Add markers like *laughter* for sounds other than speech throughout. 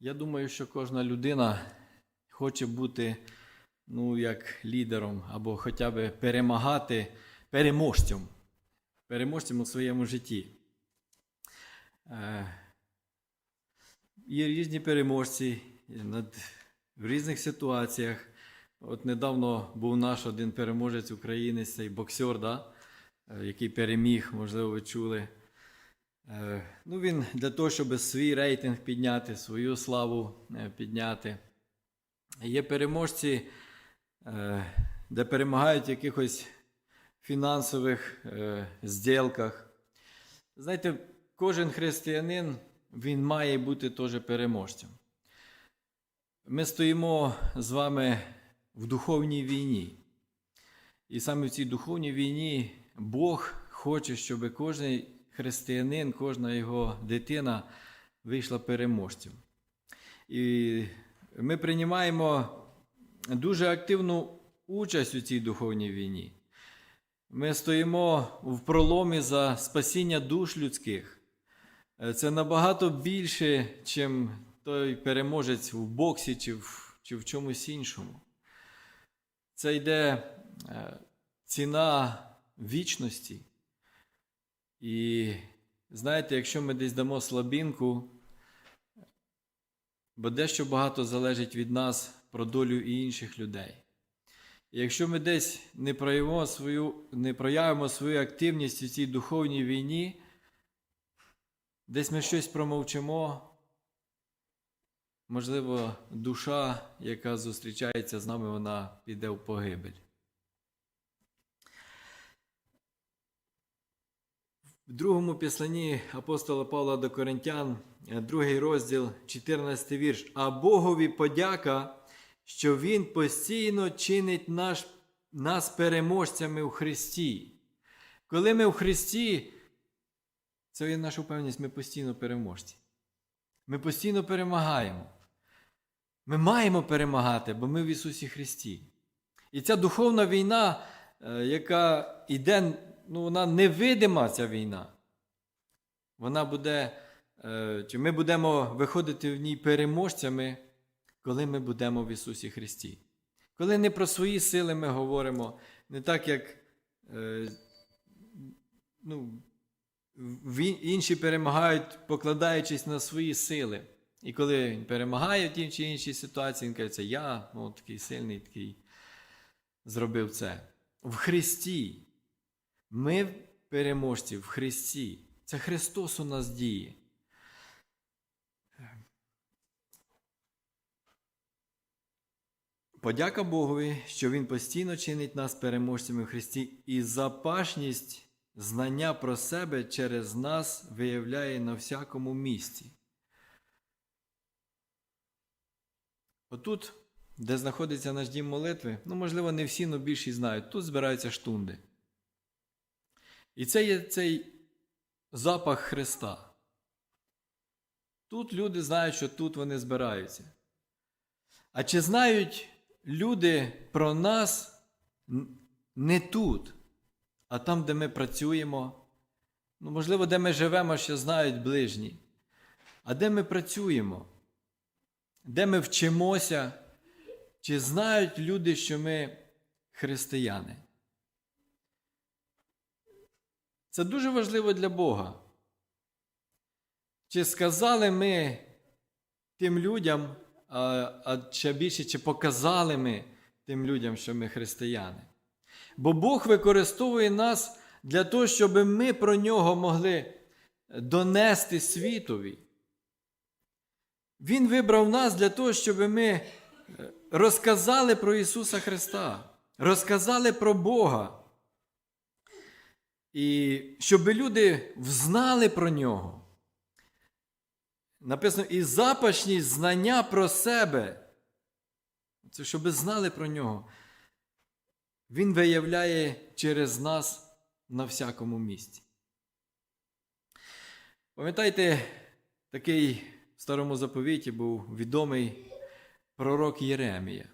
Я думаю, що кожна людина хоче бути ну, як лідером або хоча б перемагати переможцем. Переможцем у своєму житті. Е, Є різні переможці в різних ситуаціях. От недавно був наш один переможець українець, цей боксер, да? е, який переміг, можливо, ви чули. Е, Ну, він для того, щоб свій рейтинг підняти, свою славу е, підняти. Є переможці, е, де перемагають в якихось фінансових зділках. Знаєте, кожен християнин він має бути теж переможцем. Ми стоїмо з вами в духовній війні. І саме в цій духовній війні Бог хоче, щоб кожен християнин, кожна його дитина вийшла переможцем. І ми приймаємо дуже активну участь у цій духовній війні. Ми стоїмо в проломі за спасіння душ людських. Це набагато більше, ніж той переможець в боксі чи в, чи в чомусь іншому. Це йде е, ціна вічності. І знаєте, якщо ми десь дамо слабінку, бо дещо багато залежить від нас про долю і інших людей. І якщо ми десь не проявимо свою, не проявимо свою активність у цій духовній війні, десь ми щось промовчимо, можливо, душа, яка зустрічається з нами, вона піде в погибель. В другому післанні апостола Павла до Коринтян, е, другий розділ, 14 вірш. А Богові подяка, що Він постійно чинить наш, нас переможцями у Христі. Коли ми в Христі, це є наша впевненість, ми постійно переможці. Ми постійно перемагаємо. Ми маємо перемагати, бо ми в Ісусі Христі. І ця духовна війна, е, яка йде, ну, вона невидима, ця війна. Вона буде, е, чи ми будемо виходити в ній переможцями, коли ми будемо в Ісусі Христі. Коли не про свої сили ми говоримо, не так, як е, ну, інші перемагають, покладаючись на свої сили. І коли він перемагає в тій чи іншій ситуації, він каже, я, ну, такий сильний, такий зробив це. В Христі. Ми переможці в Христі. Це Христос у нас діє. Подяка Богові, що Він постійно чинить нас переможцями в Христі, і запашність знання про себе через нас виявляє на всякому місці. Отут, де знаходиться наш дім молитви, ну, можливо, не всі, але більшість знають, тут збираються штунди. І це є цей запах Христа. Тут люди знають, що тут вони збираються. А чи знають люди про нас не тут, а там, де ми працюємо? Ну, можливо, де ми живемо, ще знають ближні. А де ми працюємо? Де ми вчимося? Чи знають люди, що ми християни? Це дуже важливо для Бога. Чи сказали ми тим людям, а, а ще більше, чи показали ми тим людям, що ми християни? Бо Бог використовує нас для того, щоб ми про нього могли донести світові. Він вибрав нас для того, щоб ми е, розказали про Ісуса Христа, розказали про Бога. І щоб люди взнали про нього. Написано, і запашність знання про себе. Це щоб знали про нього. Він виявляє через нас на всякому місці. Пам'ятаєте, такий в старому заповіті був відомий пророк Єремія.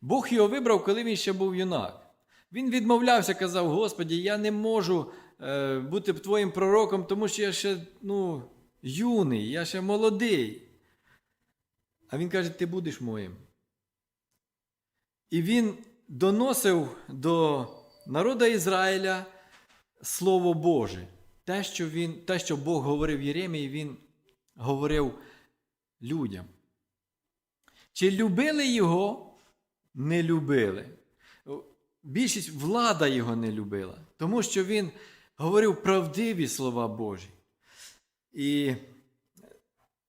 Бог його вибрав, коли він ще був юнак. Він відмовлявся, казав: Господі, я не можу е, бути твоїм пророком, тому що я ще ну, юний, я ще молодий. А він каже: Ти будеш моїм. І він доносив до народа Ізраїля Слово Боже. Те, що, він, те, що Бог говорив Єремії, він говорив людям. Чи любили його? Не любили. Більшість влада його не любила, тому що він говорив правдиві слова Божі. І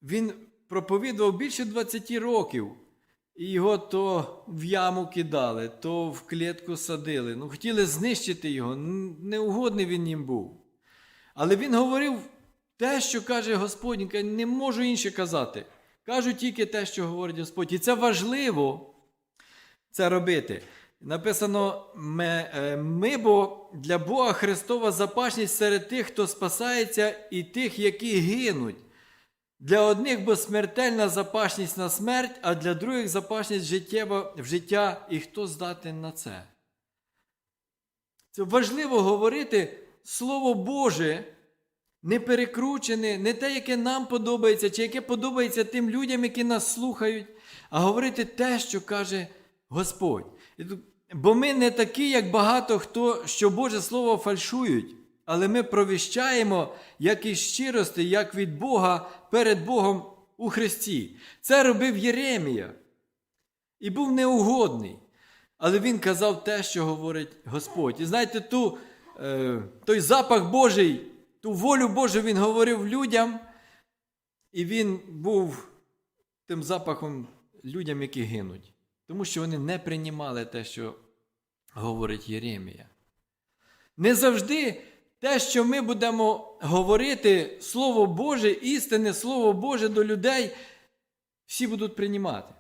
він проповідував більше 20 років. І його то в яму кидали, то в клітку садили. Ну, хотіли знищити його. Неугодний він їм був. Але він говорив те, що каже Господь, не можу інше казати. Кажу тільки те, що говорить Господь. І це важливо це робити. Написано: е, ми бо для Бога Христова запашність серед тих, хто спасається, і тих, які гинуть. Для одних бо смертельна запашність на смерть, а для других запашність життєва в життя, і хто здатен на це. Це важливо говорити Слово Боже, не перекручене, не те, яке нам подобається, чи яке подобається тим людям, які нас слухають, а говорити те, що каже Господь. Бо ми не такі, як багато хто, що Боже Слово фальшують, але ми провіщаємо як із щирості, як від Бога перед Богом у Христі. Це робив Єремія і був неугодний. Але він казав те, що говорить Господь. І знаєте, ту, е, той запах Божий, ту волю Божу він говорив людям, і він був тим запахом людям, які гинуть. Тому що вони не приймали те, що говорить Єремія. Не завжди те, що ми будемо говорити Слово Боже, істинне Слово Боже до людей, всі будуть приймати.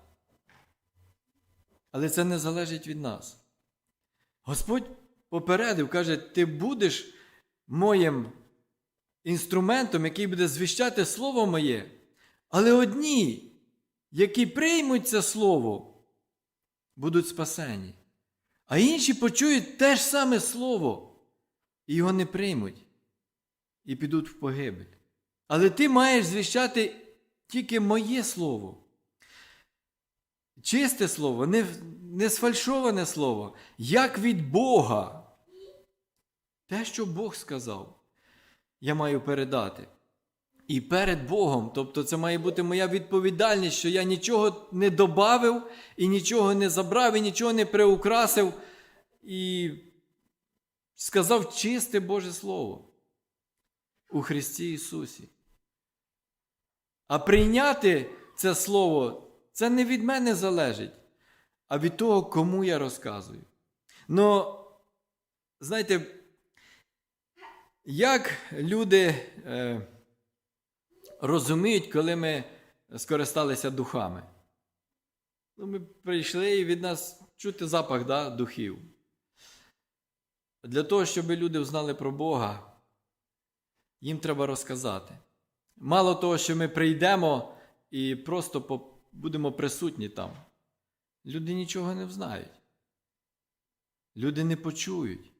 Але це не залежить від нас. Господь попередив, каже, ти будеш моїм інструментом, який буде звіщати Слово моє. Але одні, які приймуть це Слово, будуть спасені. А інші почують те ж саме Слово і його не приймуть і підуть в погибель. Але ти маєш звіщати тільки моє Слово. Чисте слово, не, не сфальшоване слово, як від Бога. Те, що Бог сказав, я маю передати. І перед Богом, тобто це має бути моя відповідальність, що я нічого не добавив, і нічого не забрав, і нічого не приукрасив, і сказав чисте Боже Слово у Христі Ісусі. А прийняти це Слово, це не від мене залежить, а від того, кому я розказую. Ну, знаєте, як люди е, розуміють, коли ми скористалися духами? Ну, Ми прийшли і від нас чути запах да, духів. Для того, щоб люди знали про Бога, їм треба розказати. Мало того, що ми прийдемо і просто будемо присутні там. Люди нічого не знають. Люди не почують.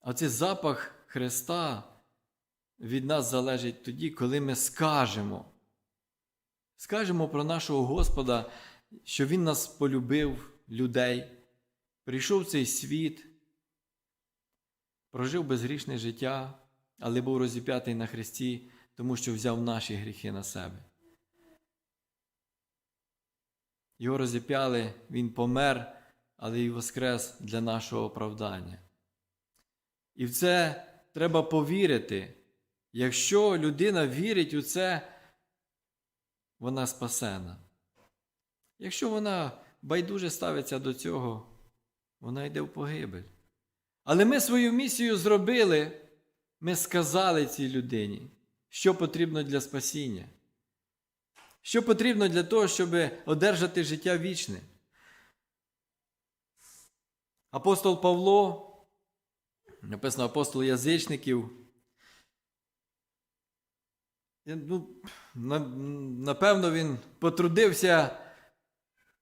А цей запах Христа від нас залежить тоді, коли ми скажемо. Скажемо про нашого Господа, що Він нас полюбив людей, прийшов в цей світ, прожив безгрішне життя, але був розіп'ятий на Христі, тому що взяв наші гріхи на себе. Його розіп'яли, Він помер, але й воскрес для нашого оправдання. І в це треба повірити. Якщо людина вірить у це, вона спасена. Якщо вона байдуже ставиться до цього, вона йде в погибель. Але ми свою місію зробили, ми сказали цій людині, що потрібно для спасіння. Що потрібно для того, щоб одержати життя вічне? Апостол Павло, написано апостол язичників, ну, напевно, він потрудився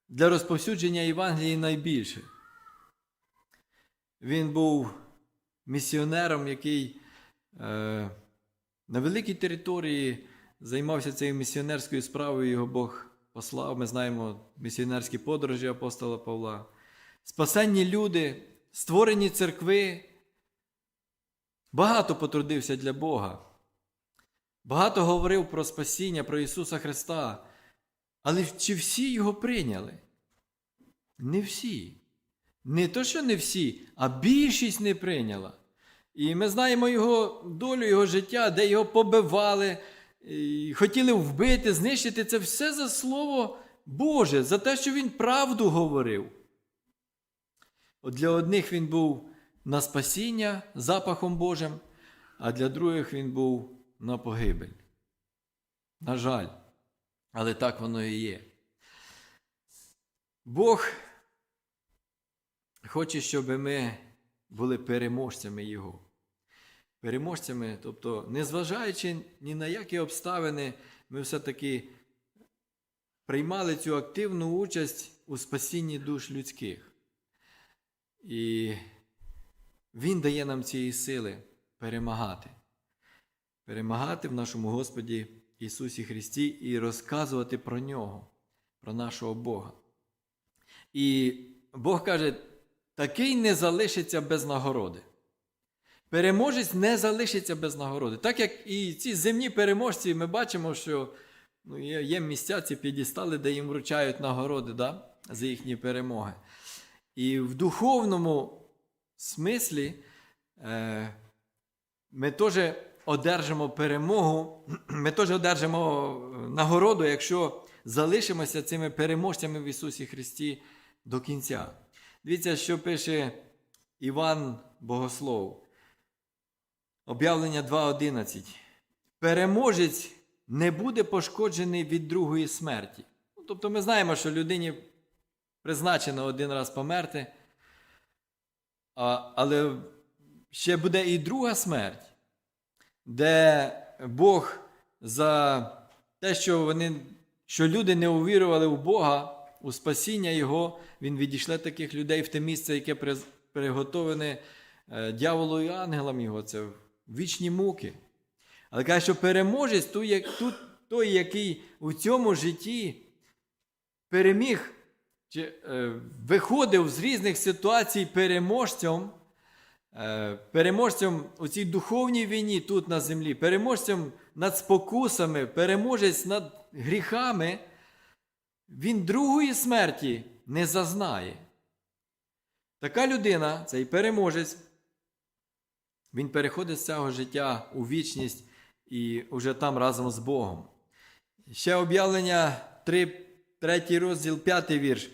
для розповсюдження Євангелії найбільше. Він був місіонером, який е, на великій території займався цією місіонерською справою, його Бог послав, ми знаємо місіонерські подорожі апостола Павла, спасенні люди, створені церкви. Багато потрудився для Бога. Багато говорив про спасіння, про Ісуса Христа. Але чи всі його прийняли? Не всі. Не то, що не всі, а більшість не прийняла. І ми знаємо його долю, його життя, де його побивали, і хотіли вбити, знищити. Це все за Слово Боже, за те, що він правду говорив. От для одних він був на спасіння запахом Божим, а для других він був на погибель. На жаль, але так воно і є. Бог хоче, щоб ми були переможцями Його. Переможцями, тобто, незважаючи ні на які обставини, ми все-таки приймали цю активну участь у спасінні душ людських. І Він дає нам цієї сили перемагати. Перемагати в нашому Господі Ісусі Христі і розказувати про Нього, про нашого Бога. І Бог каже, такий не залишиться без нагороди. Переможець не залишиться без нагороди. Так як і ці земні переможці, ми бачимо, що ну, є, місця, ці підістали, де їм вручають нагороди да, за їхні перемоги. І в духовному смислі е, ми теж одержимо перемогу, *clears throat* ми теж одержимо нагороду, якщо залишимося цими переможцями в Ісусі Христі до кінця. Дивіться, що пише Іван Богослов. Об'явлення 2.11. Переможець не буде пошкоджений від другої смерті. Ну, Тобто ми знаємо, що людині призначено один раз померти, але ще буде і друга смерть, де Бог за те, що вони, що люди не увірували в Бога, у спасіння Його, Він відійшле таких людей в те місце, яке приготовлене е, і ангелам Його, це вічні муки. Але каже, що переможець тут, як- тут той, який у цьому житті переміг, чи е, виходив з різних ситуацій переможцем, переможцем у цій духовній війні тут на землі, переможцем над спокусами, переможець над гріхами, він другої смерті не зазнає. Така людина, цей переможець, він переходить з цього життя у вічність і уже там разом з Богом. Ще об'явлення 3, 3 розділ, 5 вірш.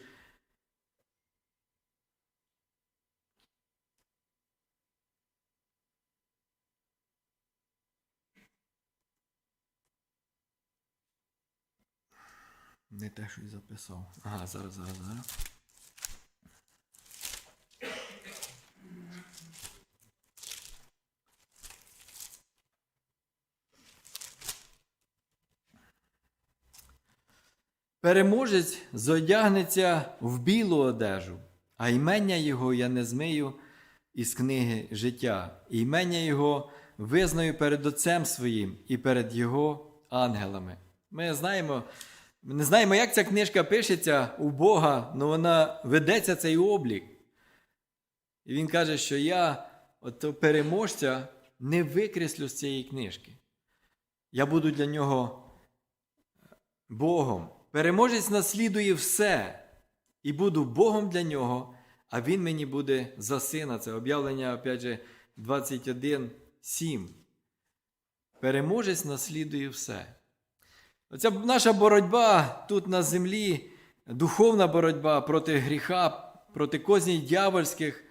Не те, що й записав. Ага, зараз, зараз, зараз. Переможець зодягнеться в білу одежу, а імення його я не змию із книги життя. І імення його визнаю перед Отцем своїм і перед його ангелами. Ми знаємо, ми не знаємо, як ця книжка пишеться у Бога, але вона ведеться цей облік. І він каже, що я от переможця не викреслю з цієї книжки. Я буду для нього Богом. Переможець наслідує все, і буду Богом для нього, а він мені буде за сина. Це об'явлення, опять же, 21, 7. Переможець наслідує все. Оця наша боротьба тут на землі, духовна боротьба проти гріха, проти козній дьявольських.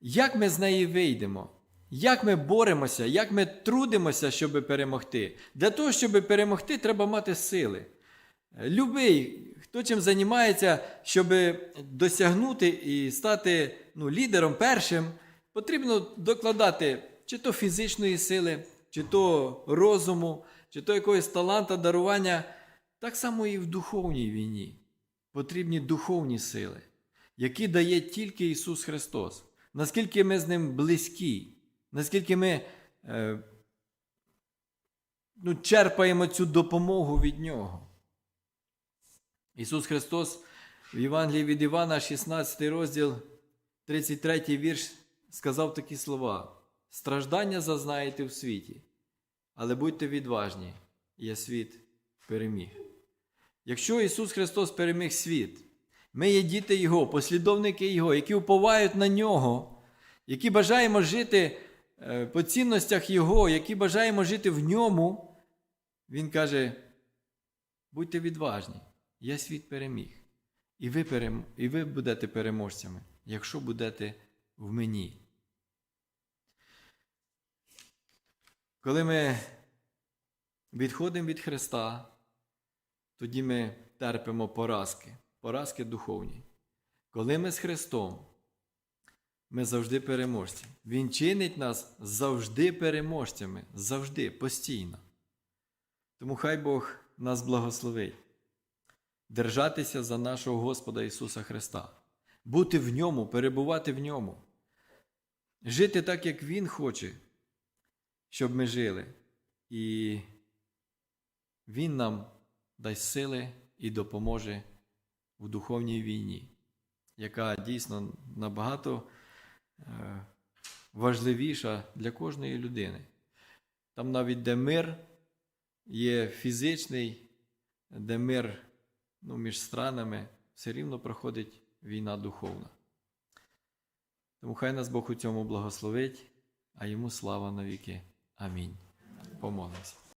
Як ми з неї вийдемо? Як ми боремося, як ми трудимося, щоб перемогти? Для того, щоб перемогти, треба мати сили. Любий, хто чим займається, щоб досягнути і стати ну, лідером першим, потрібно докладати чи то фізичної сили, чи то розуму, чи то якогось таланта, дарування. Так само і в духовній війні. Потрібні духовні сили, які дає тільки Ісус Христос. Наскільки ми з Ним близькі, наскільки ми е, ну, черпаємо цю допомогу від Нього. Ісус Христос в Євангелії від Івана, 16 розділ, 33 вірш, сказав такі слова: Страждання зазнаєте в світі, але будьте відважні, я світ переміг. Якщо Ісус Христос переміг світ, ми є діти Його, послідовники Його, які уповають на Нього, які бажаємо жити е, по цінностях Його, які бажаємо жити в ньому, Він каже: будьте відважні, я світ переміг. І ви, перем... і ви будете переможцями, якщо будете в мені. Коли ми відходимо від Христа, тоді ми терпимо поразки, поразки духовні. Коли ми з Христом, ми завжди переможці. Він чинить нас завжди переможцями, завжди, постійно. Тому хай Бог нас благословить. Держатися за нашого Господа Ісуса Христа, бути в ньому, перебувати в ньому, жити так, як Він хоче, щоб ми жили. І Він нам дасть сили і допоможе в духовній війні, яка дійсно набагато е, важливіша для кожної людини. Там навіть де мир є фізичний, де мир ну, між странами, все рівно проходить війна духовна. Тому хай нас Бог у цьому благословить, а йому слава навіки. Амінь. Помолимося.